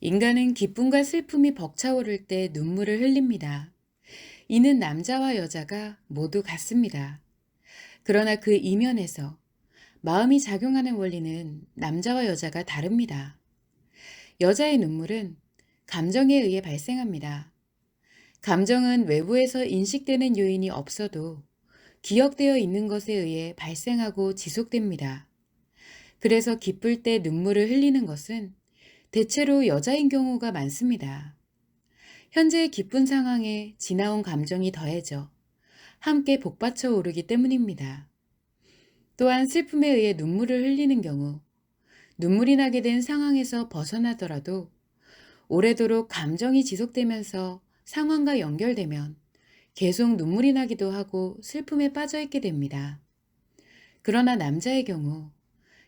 인간은 기쁨과 슬픔이 벅차오를 때 눈물을 흘립니다. 이는 남자와 여자가 모두 같습니다. 그러나 그 이면에서 마음이 작용하는 원리는 남자와 여자가 다릅니다. 여자의 눈물은 감정에 의해 발생합니다. 감정은 외부에서 인식되는 요인이 없어도 기억되어 있는 것에 의해 발생하고 지속됩니다. 그래서 기쁠 때 눈물을 흘리는 것은 대체로 여자인 경우가 많습니다. 현재의 기쁜 상황에 지나온 감정이 더해져 함께 복받쳐 오르기 때문입니다. 또한 슬픔에 의해 눈물을 흘리는 경우 눈물이 나게 된 상황에서 벗어나더라도 오래도록 감정이 지속되면서 상황과 연결되면 계속 눈물이 나기도 하고 슬픔에 빠져 있게 됩니다. 그러나 남자의 경우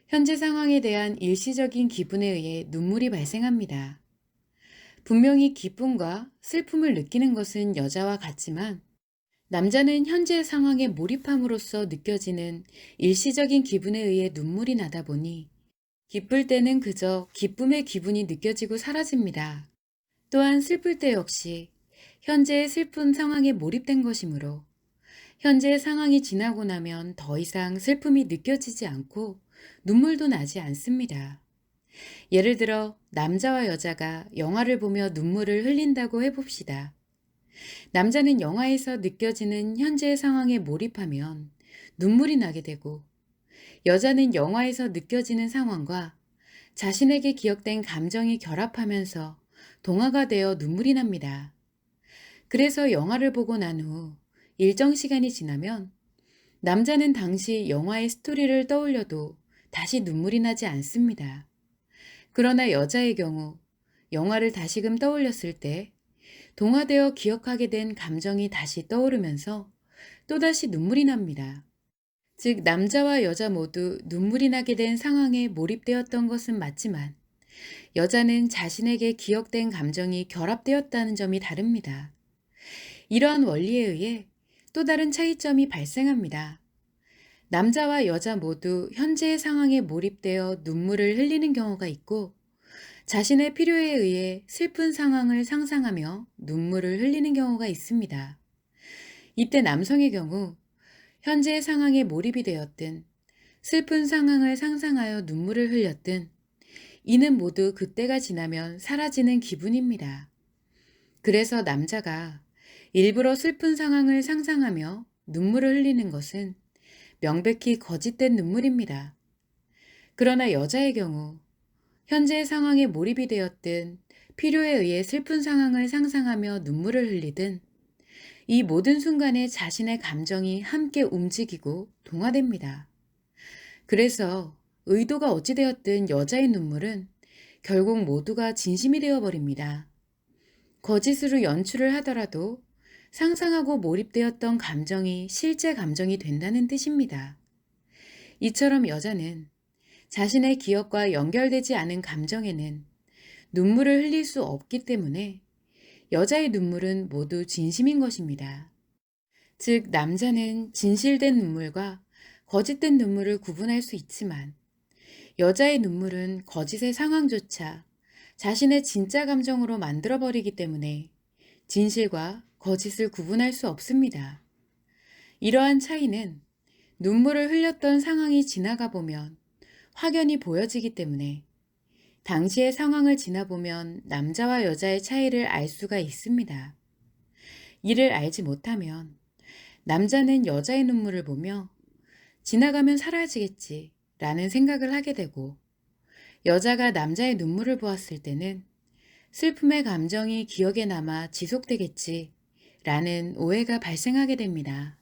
현재 상황에 대한 일시적인 기분에 의해 눈물이 발생합니다. 분명히 기쁨과 슬픔을 느끼는 것은 여자와 같지만 남자는 현재 상황에 몰입함으로써 느껴지는 일시적인 기분에 의해 눈물이 나다 보니 기쁠 때는 그저 기쁨의 기분이 느껴지고 사라집니다. 또한 슬플 때 역시 현재의 슬픈 상황에 몰입된 것이므로 현재의 상황이 지나고 나면 더 이상 슬픔이 느껴지지 않고 눈물도 나지 않습니다. 예를 들어 남자와 여자가 영화를 보며 눈물을 흘린다고 해봅시다. 남자는 영화에서 느껴지는 현재의 상황에 몰입하면 눈물이 나게 되고 여자는 영화에서 느껴지는 상황과 자신에게 기억된 감정이 결합하면서 동화가 되어 눈물이 납니다. 그래서 영화를 보고 난 후 일정 시간이 지나면 남자는 당시 영화의 스토리를 떠올려도 다시 눈물이 나지 않습니다. 그러나 여자의 경우 영화를 다시금 떠올렸을 때 동화되어 기억하게 된 감정이 다시 떠오르면서 또다시 눈물이 납니다. 즉, 남자와 여자 모두 눈물이 나게 된 상황에 몰입되었던 것은 맞지만 여자는 자신에게 기억된 감정이 결합되었다는 점이 다릅니다. 이러한 원리에 의해 또 다른 차이점이 발생합니다. 남자와 여자 모두 현재의 상황에 몰입되어 눈물을 흘리는 경우가 있고 자신의 필요에 의해 슬픈 상황을 상상하며 눈물을 흘리는 경우가 있습니다. 이때 남성의 경우 현재의 상황에 몰입이 되었든 슬픈 상황을 상상하여 눈물을 흘렸든 이는 모두 그때가 지나면 사라지는 기분입니다. 그래서 남자가 일부러 슬픈 상황을 상상하며 눈물을 흘리는 것은 명백히 거짓된 눈물입니다. 그러나 여자의 경우 현재의 상황에 몰입이 되었든 필요에 의해 슬픈 상황을 상상하며 눈물을 흘리든 이 모든 순간에 자신의 감정이 함께 움직이고 동화됩니다. 그래서 의도가 어찌되었든 여자의 눈물은 결국 모두가 진심이 되어버립니다. 거짓으로 연출을 하더라도 상상하고 몰입되었던 감정이 실제 감정이 된다는 뜻입니다. 이처럼 여자는 자신의 기억과 연결되지 않은 감정에는 눈물을 흘릴 수 없기 때문에 여자의 눈물은 모두 진심인 것입니다. 즉, 남자는 진실된 눈물과 거짓된 눈물을 구분할 수 있지만 여자의 눈물은 거짓의 상황조차 자신의 진짜 감정으로 만들어버리기 때문에 진실과 거짓을 구분할 수 없습니다. 이러한 차이는 눈물을 흘렸던 상황이 지나가 보면 확연히 보여지기 때문에 당시의 상황을 지나보면 남자와 여자의 차이를 알 수가 있습니다. 이를 알지 못하면 남자는 여자의 눈물을 보며 지나가면 사라지겠지 라는 생각을 하게 되고 여자가 남자의 눈물을 보았을 때는 슬픔의 감정이 기억에 남아 지속되겠지 라는 오해가 발생하게 됩니다.